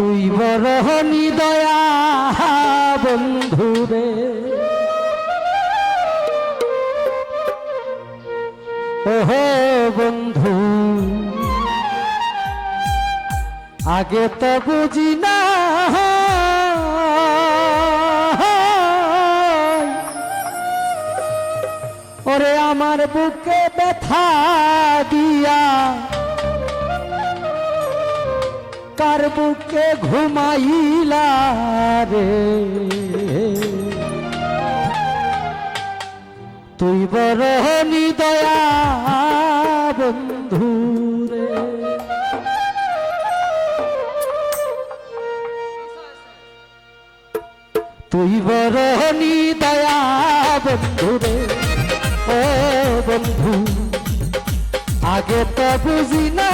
তুই বড় দয়া বন্ধুরে ওহো বন্ধু, আগে তো বুঝি না। ওরে আমার বুকে ব্যথা দিয়া কার বুকে ঘুমাইলা রে। তুই বড় দয়া বন্ধু রে। তুই বড় দয়া বন্ধু রে। ও বন্ধু, আগে তো বুঝি না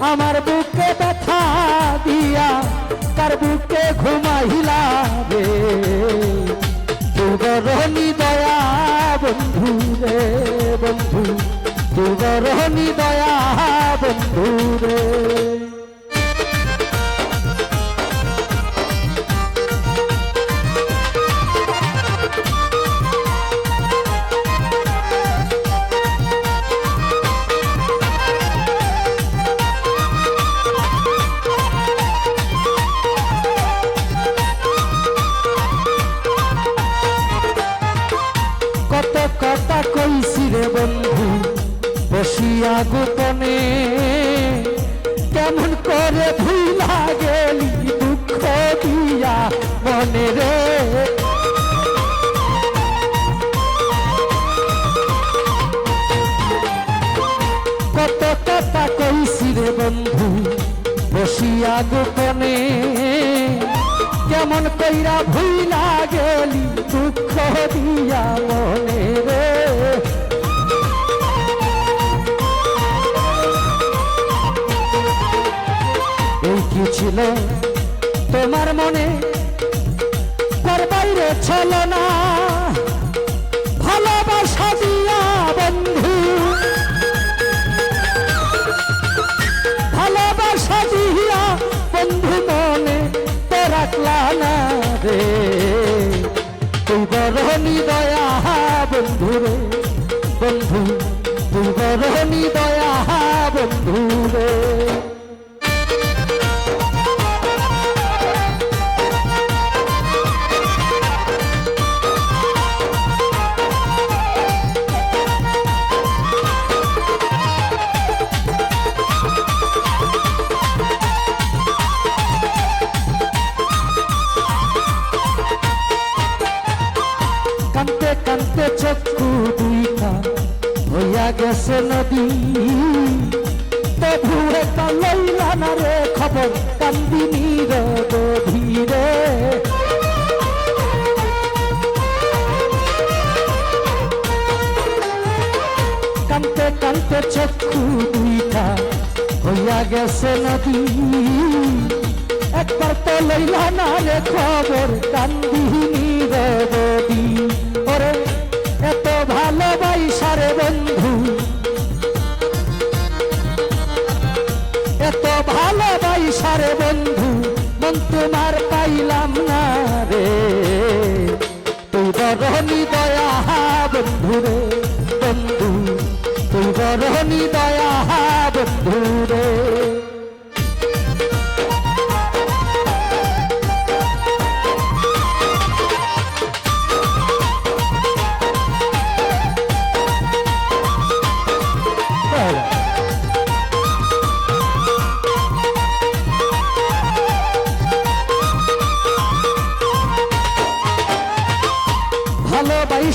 আমার বুকে ব্যথা দিয়া কার বুকে ঘুমাইলা রে? দয়া বন্ধু রে, বন্ধু। তুগরণী দয়া বন্ধু রে। কত কথা কইছি রে বন্ধু বসিয়া গোপনে কেমন করে ভুলা গেলি দুঃখ দিয়া মনে রে? কত কথা কইছি রে বন্ধু বসিয়া গোপনে কেমন কইরা ভুইলা গেলি, দুঃখ দিয়া মনে রে। এই কি ছিল তোমার মনে? করবাই বাইরে ছিল চক্ষু দুইটা হইয়া গেছে নদী। তবু একটা লইলা না রে খবর, কান্দিনী ধীরে কানতে কানতে চক্ষু দুইটা হইয়া গেছে নদী। একবার তো লইলা না রে খবর, কান্দিনী রে বদি ভালোবাইসারে বন্ধু। এত ভালোবাইসারে বন্ধু, মন তোমার পাইলাম না রে। তুই বরণী দয়া বন্ধু রে, বন্ধু। তুই বরণী দয়া বন্ধু।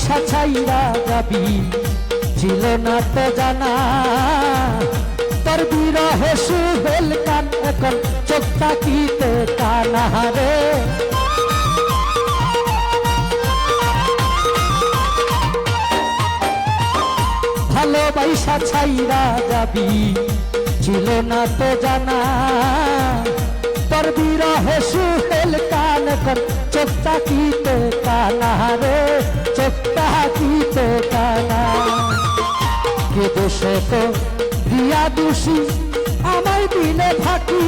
ভালোবাসা ছাইরা যাবি ছিল না তো জানা। তোর বিরহে সুহেল কান এখন চোখ তাকিতে কানা রে ভালোবাসা ছাইরা যাবি ছিল না তো জানা। তোর বিরহে সুহেল কান কর চোখ তাকিতে কানা রে চোখ তাকিতে কানা কে দেশে তো প্রিয়া দোষী আমায় দিলে থাকি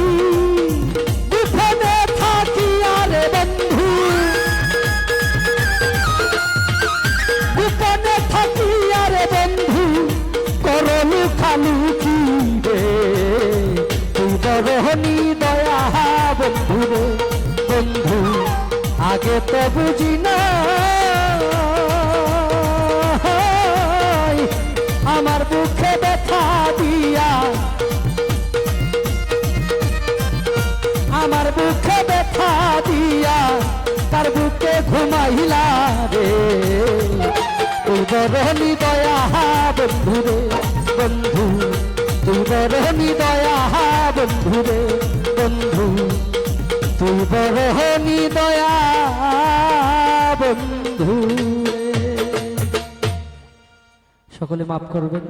আগে তো বুঝি না। আমার বুকে ব্যথা দিয়া। আমার বুকে ব্যথা দিয়া, তার বুকে ঘুমাইলা রে। তুই বরণি দয়া বন্ধু রে, বন্ধু। তুই বরণি দয়া বন্ধু রে, বন্ধু। তুই বরণি সকলে মাফ করবেন।